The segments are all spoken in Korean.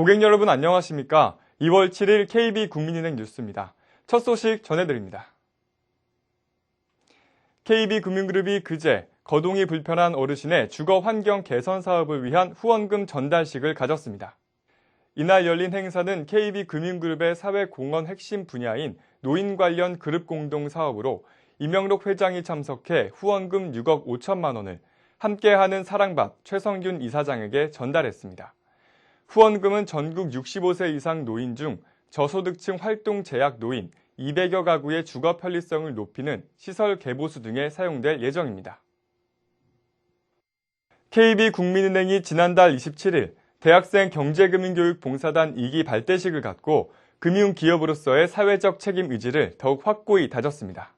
고객 여러분 안녕하십니까? 2월 7일 KB 국민은행 뉴스입니다. 첫 소식 전해드립니다. KB금융그룹이 그제 거동이 불편한 어르신의 주거 환경 개선 사업을 위한 후원금 전달식을 가졌습니다. 이날 열린 행사는 KB금융그룹의 사회공헌 핵심 분야인 노인 관련 그룹 공동 사업으로 이명록 회장이 참석해 후원금 6억 5천만 원을 함께하는 사랑밭 최성균 이사장에게 전달했습니다. 후원금은 전국 65세 이상 노인 중 저소득층 활동 제약 노인 200여 가구의 주거 편리성을 높이는 시설 개보수 등에 사용될 예정입니다. KB국민은행이 지난달 27일 대학생 경제금융교육 봉사단 2기 발대식을 갖고 금융기업으로서의 사회적 책임 의지를 더욱 확고히 다졌습니다.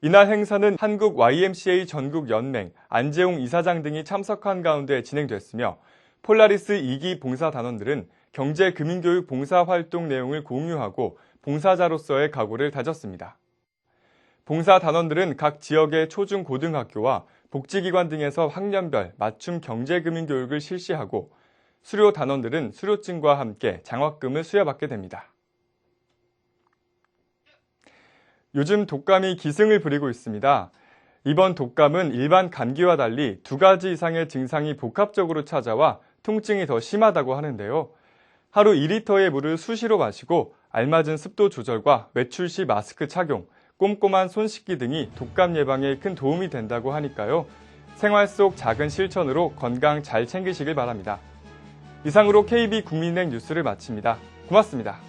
이날 행사는 한국 YMCA 전국연맹 안재홍 이사장 등이 참석한 가운데 진행됐으며 폴라리스 2기 봉사 단원들은 경제 금융교육 봉사 활동 내용을 공유하고 봉사자로서의 각오를 다졌습니다. 봉사 단원들은 각 지역의 초중고등학교와 복지기관 등에서 학년별 맞춤 경제금융교육을 실시하고 수료 단원들은 수료증과 함께 장학금을 수여받게 됩니다. 요즘 독감이 기승을 부리고 있습니다. 이번 독감은 일반 감기와 달리 두 가지 이상의 증상이 복합적으로 찾아와 통증이 더 심하다고 하는데요. 하루 2리터의 물을 수시로 마시고 알맞은 습도 조절과 외출 시 마스크 착용, 꼼꼼한 손 씻기 등이 독감 예방에 큰 도움이 된다고 하니까요. 생활 속 작은 실천으로 건강 잘 챙기시길 바랍니다. 이상으로 KB 국민은행 뉴스를 마칩니다. 고맙습니다.